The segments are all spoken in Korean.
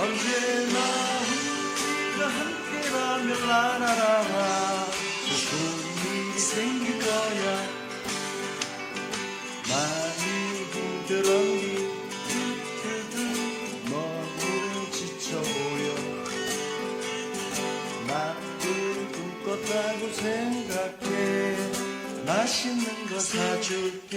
언제나 우리가 함께라면 나나라라. 좋은 일이 생길 거야. 많이 부드러운 끝에도 너무 지쳐 보여 나쁜 꿈 꿨다고 생각해. 맛있는 거 사줄게.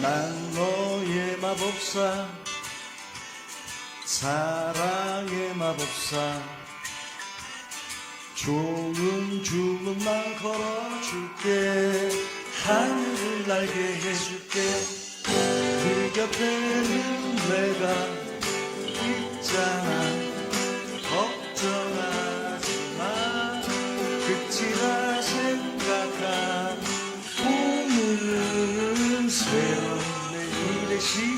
난 너의 마법사 사랑의 마법사. 좋은 주문만 걸어줄게. 하늘을 날게 해줄게. 네 곁에는 내가 있잖아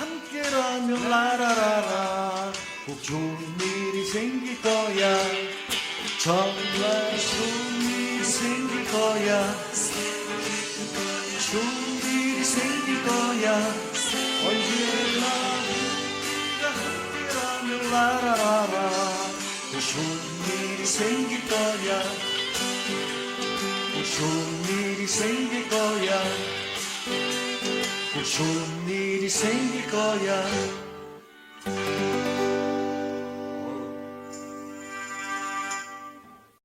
함께라면 라라라라. 꼭 좋은 일이 생길 거야. 정말 좋은 일이 생길 거야. 좋은 일이 생길 거야. 언제나 우리가 함께라면 라라라라. 꼭 좋은 일이 생길 거야. 꼭 좋은 일이 생길 거야. 꼭 좋은 일이 생길 거야